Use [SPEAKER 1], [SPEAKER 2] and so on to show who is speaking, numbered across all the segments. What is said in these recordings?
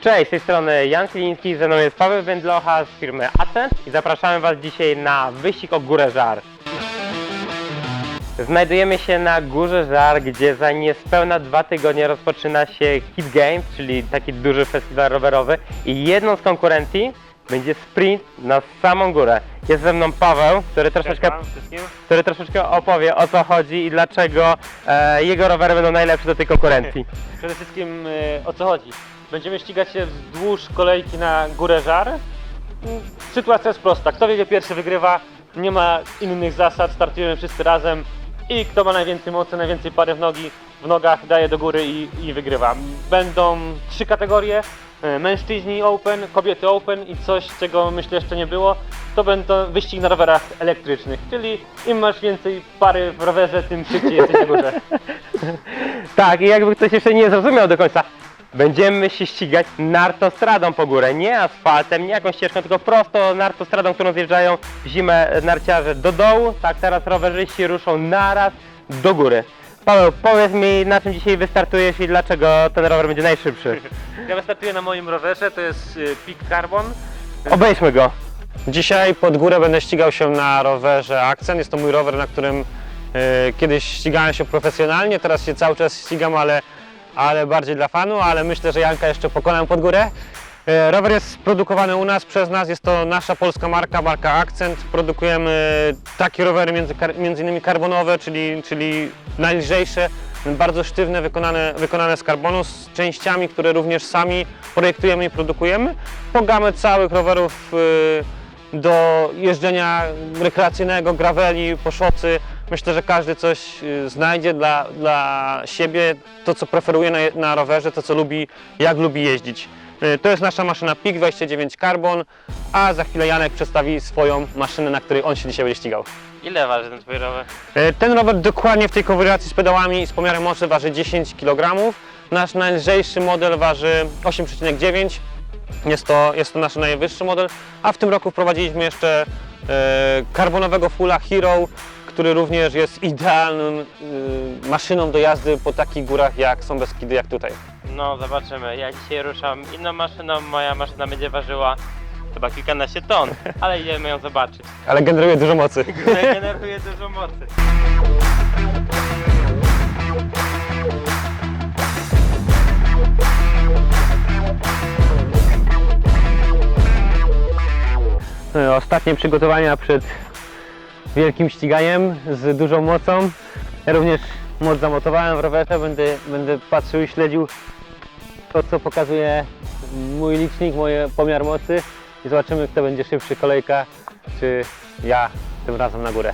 [SPEAKER 1] Cześć, z tej strony Jan Kliński, ze mną jest Paweł Wędlocha z firmy Acent i zapraszamy Was dzisiaj na wyścig o Górę Żar. Znajdujemy się na Górze Żar, gdzie za niespełna dwa tygodnie rozpoczyna się Hit Games, czyli taki duży festiwal rowerowy i jedną z konkurencji będzie sprint na samą górę. Jest ze mną Paweł, który troszeczkę,
[SPEAKER 2] wszystkim.
[SPEAKER 1] który troszeczkę opowie o co chodzi i dlaczego e, jego rowery będą najlepsze do tej konkurencji.
[SPEAKER 2] Przede wszystkim y, o co chodzi? Będziemy ścigać się wzdłuż kolejki na Górę Żar. Mm, Sytuacja jest prosta. Kto wiedzie pierwszy wygrywa. Nie ma innych zasad. Startujemy wszyscy razem. I kto ma najwięcej mocy, najwięcej pary w, nogi, w nogach, daje do góry i, i wygrywa. Będą trzy kategorie. Y, Mężczyźni Open, kobiety Open i coś, czego myślę jeszcze nie było, to będą wyścig na rowerach elektrycznych, czyli im masz więcej pary w rowerze, tym szybciej jesteś na górze.
[SPEAKER 1] Tak, i jakby ktoś jeszcze nie zrozumiał do końca, będziemy się ścigać nartostradą po górę, nie asfaltem, nie jakąś ścieżką, tylko prosto nartostradą, którą zjeżdżają w zimę narciarze do dołu, tak teraz rowerzyści ruszą naraz do góry. Paweł, powiedz mi na czym dzisiaj wystartujesz i dlaczego ten rower będzie najszybszy.
[SPEAKER 2] Ja wystartuję na moim rowerze, to jest y, Peak Carbon.
[SPEAKER 1] Obejrzmy go.
[SPEAKER 3] Dzisiaj pod górę będę ścigał się na rowerze Accent. Jest to mój rower, na którym e, kiedyś ścigałem się profesjonalnie, teraz się cały czas ścigam, ale, ale bardziej dla fanu, ale myślę, że Janka jeszcze pokonam pod górę. E, rower jest produkowany u nas, przez nas, jest to nasza polska marka, marka Accent. Produkujemy takie rowery między, kar- między innymi karbonowe, czyli, czyli najlżejsze, bardzo sztywne, wykonane, wykonane z karbonu, z częściami, które również sami projektujemy i produkujemy. Po gamę całych rowerów y, do jeżdżenia rekreacyjnego, graveli, po szocy. Myślę, że każdy coś y, znajdzie dla, dla siebie, to co preferuje na, na rowerze, to co lubi, jak lubi jeździć. Y, To jest nasza maszyna PIK 29 Carbon, a za chwilę Janek przedstawi swoją maszynę, na której on się dzisiaj będzie ścigał.
[SPEAKER 1] Ile waży ten twój rower?
[SPEAKER 3] E, Ten rower dokładnie w tej konfiguracji z pedałami i z pomiarem mocy waży 10 kg. Nasz najlżejszy model waży 8,9 jest to, jest to nasz najwyższy model, a w tym roku wprowadziliśmy jeszcze e, karbonowego fulla Hero, który również jest idealną e, maszyną do jazdy po takich górach jak są Beskidy, jak tutaj.
[SPEAKER 1] No zobaczymy, ja dzisiaj ruszam inną maszyną, moja maszyna będzie ważyła chyba kilkanaście ton, ale idziemy ją zobaczyć.
[SPEAKER 3] Ale generuje dużo mocy.
[SPEAKER 1] Generuje dużo mocy.
[SPEAKER 3] E, Ostatnie przygotowania przed wielkim ściganiem z dużą mocą. Ja również moc zamotowałem w rowerze, będę, będę patrzył i śledził to, co pokazuje mój licznik, mój pomiar mocy i zobaczymy, kto będzie szybszy, kolejka czy ja tym razem na górę.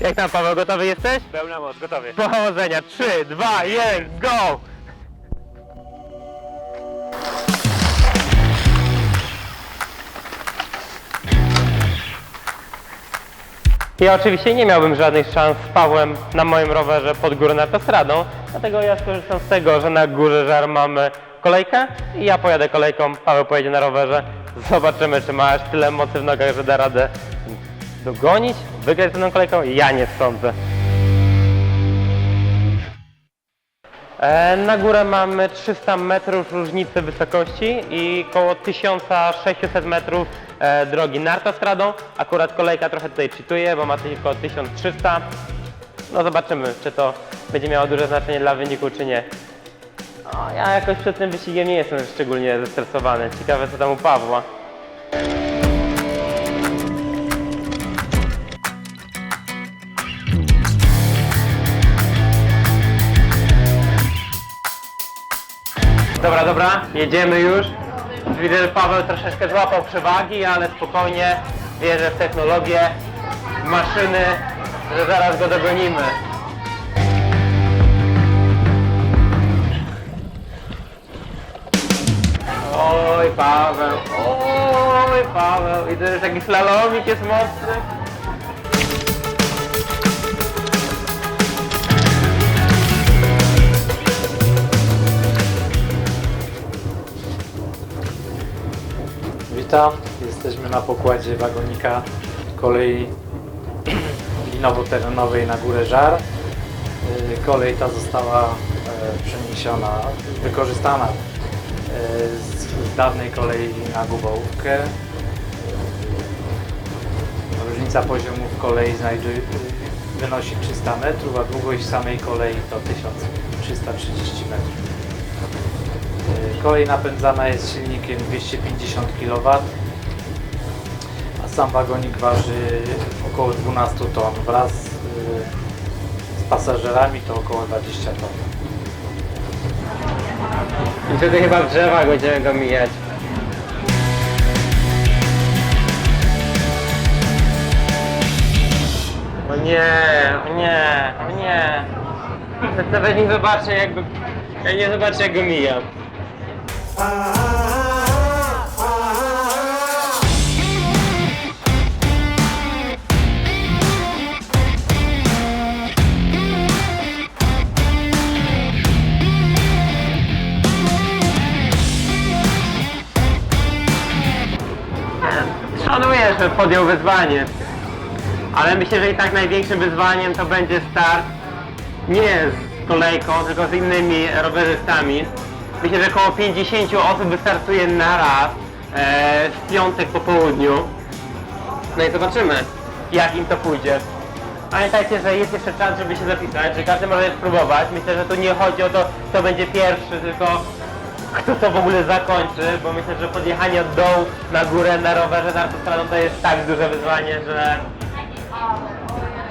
[SPEAKER 1] Jak tam Paweł, gotowy jesteś?
[SPEAKER 2] Pełna moc, gotowy.
[SPEAKER 1] Powodzenia, 3, 2, 1, go! Ja oczywiście nie miałbym żadnych szans z Pawłem na moim rowerze pod górę autostradą, dlatego ja skorzystam z tego, że na górze żar mamy kolejkę i ja pojadę kolejką, Paweł pojedzie na rowerze. Zobaczymy, czy masz tyle mocy w nogach, że da radę dogonić, wygrać z tą kolejką. Ja nie sądzę. E, Na górę mamy 300 metrów różnicy wysokości i około 1600 metrów e, drogi nartostradą. Akurat kolejka trochę tutaj czytuje, bo ma tylko 1300. No zobaczymy, czy to będzie miało duże znaczenie dla wyniku, czy nie. Ja jakoś przed tym wyścigiem nie jestem szczególnie zestresowany. Ciekawe co tam u Pawła. Dobra, dobra, jedziemy już. Widzę, że Paweł troszeczkę złapał przewagi, ale spokojnie wierzę w technologię, maszyny, że zaraz go dogonimy. Oj Paweł, oj Paweł, widzę, że taki slalomik jest mocny.
[SPEAKER 4] Witam, jesteśmy na pokładzie wagonika kolei linowo-terenowej na Górę Żar. Y, Kolej ta została e, przeniesiona, wykorzystana z, dawnej kolei na Gubałówkę. Różnica poziomów kolei znajduje, wynosi 300 metrów, a długość samej kolei to 1330 metrów. Y, Kolej napędzana jest silnikiem 250 kW, a sam wagonik waży około 12 ton. Wraz y, z pasażerami to około 20 ton.
[SPEAKER 1] I wtedy chyba w drzewach będziemy go mijać. O nie, o nie, o nie. Nawet nie zobaczę jak go... Ja nie zobaczę jak go mijam. Że podjął wyzwanie. Ale myślę, że i tak największym wyzwaniem to będzie start nie z kolejką, tylko z innymi rowerzystami. Myślę, że około 50 osób wystartuje na raz e, w piątek po południu. No i zobaczymy, jak im to pójdzie. Pamiętajcie, że jest jeszcze czas, żeby się zapisać, że każdy może spróbować. Myślę, że tu nie chodzi o to, kto będzie pierwszy, tylko kto to w ogóle zakończy, bo myślę, że podjechanie od dołu na górę na rowerze na autostradą to jest tak duże wyzwanie, że,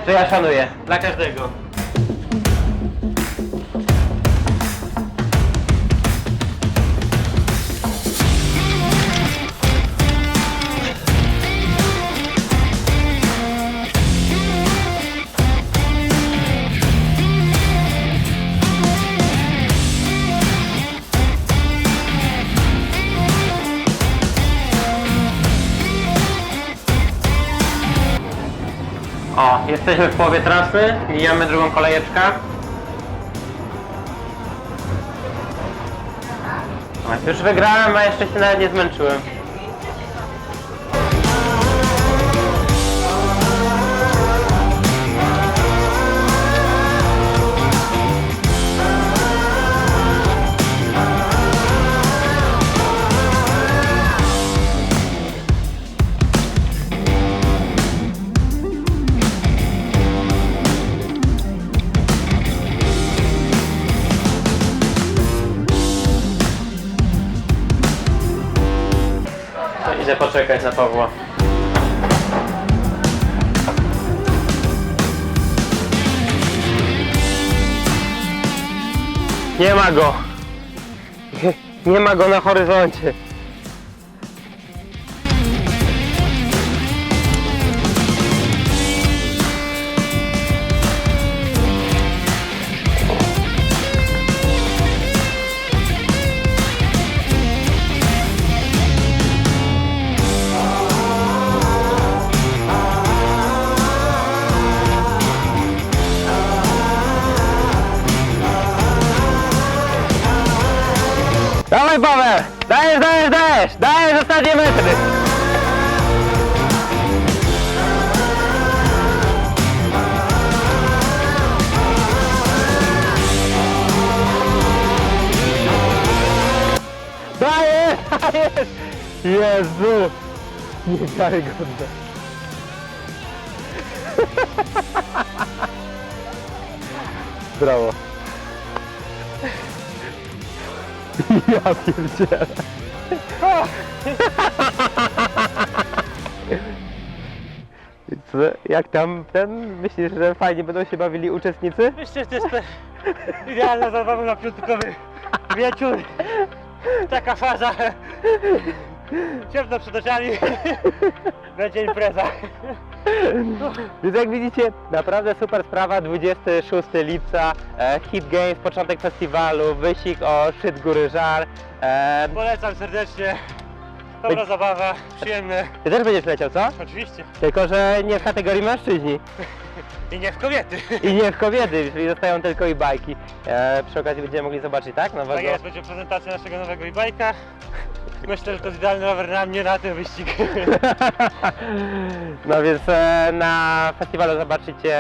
[SPEAKER 1] że ja szanuję. Dla każdego. Jesteśmy w połowie trasy, mijamy drugą kolejeczkę. Już wygrałem, a jeszcze się nawet nie zmęczyłem. Poczekać na Pawła. Nie ma go. Nie ma go na horyzoncie. Ostatnie metry! Dajesz, dajesz! Jezu! Niewiarygodne. Brawo. Ja pierdzielę. Co, jak tam ten? Myślisz, że fajnie będą się bawili uczestnicy?
[SPEAKER 2] Myślę, że to jest te- idealna zabawa na piątkowy wieczór. Taka faza. Ciemno przed oczami. Będzie impreza.
[SPEAKER 1] Więc jak widzicie, naprawdę super sprawa, 26 lipca, e, Hit Games, początek festiwalu, wyścig o szczyt góry Żar. E,
[SPEAKER 2] Polecam serdecznie. Dobra zabawa, przyjemne.
[SPEAKER 1] ty też będziesz leciał, co?
[SPEAKER 2] Oczywiście.
[SPEAKER 1] Tylko, że nie w kategorii mężczyźni
[SPEAKER 2] I nie w kobiety.
[SPEAKER 1] i nie w kobiety, czyli zostają tylko i bajki. E, przy okazji będziemy mogli zobaczyć, tak? Nowego
[SPEAKER 2] Tak jest, będzie prezentacja naszego nowego e-bike'a.
[SPEAKER 3] Myślę, że to jest idealny rower na mnie, na ten wyścig.
[SPEAKER 1] No więc e, na festiwalu zobaczycie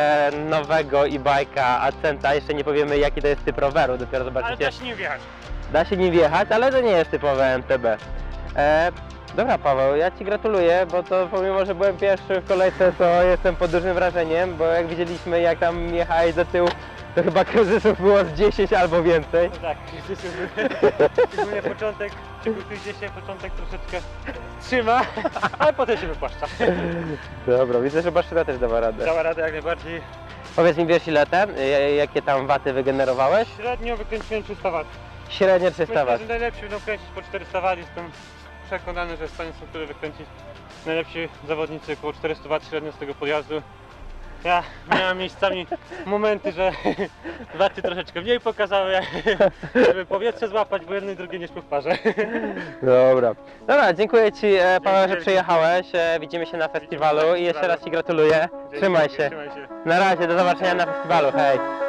[SPEAKER 1] nowego e-bike'a Accenta. Jeszcze nie powiemy jaki to jest typ roweru, dopiero
[SPEAKER 3] Ale
[SPEAKER 1] zobaczycie.
[SPEAKER 3] też nie wiesz.
[SPEAKER 1] Da się nim wjechać, ale to nie jest typowe MTB. E, dobra Paweł, ja Ci gratuluję, bo to pomimo, że byłem pierwszy w kolejce, to jestem pod dużym wrażeniem, bo jak widzieliśmy jak tam jechałeś do tyłu, to chyba kryzysów było z 10 albo więcej.
[SPEAKER 3] No tak, szczególnie początek, przygotujcie się, początek troszeczkę trzyma, ale potem się wypłaszcza.
[SPEAKER 1] Dobra, widzę, że maszyna też dała radę.
[SPEAKER 3] Dała radę jak najbardziej.
[SPEAKER 1] Powiedz mi wiesz ile te, y, jakie tam waty wygenerowałeś?
[SPEAKER 3] Średnio wykręciłem 300 W.
[SPEAKER 1] Średnie 300
[SPEAKER 3] Myślę,
[SPEAKER 1] wat.
[SPEAKER 3] że najlepsi będą kręcić po 400 W. Jestem przekonany, że w stanie struktury wykręcić najlepsi zawodnicy około 400 W średnio z tego podjazdu. Ja miałem miejscami momenty, że waty troszeczkę mniej pokazały, żeby powietrze złapać, bo jedno i drugie nie szło w parze.
[SPEAKER 1] Dobra. Dobra, dziękuję Ci e, Paweł, że przyjechałeś. E, widzimy się na festiwalu i jeszcze raz Ci gratuluję. Trzymaj się.
[SPEAKER 3] Trzymaj się.
[SPEAKER 1] Na razie, do zobaczenia na festiwalu. Hej.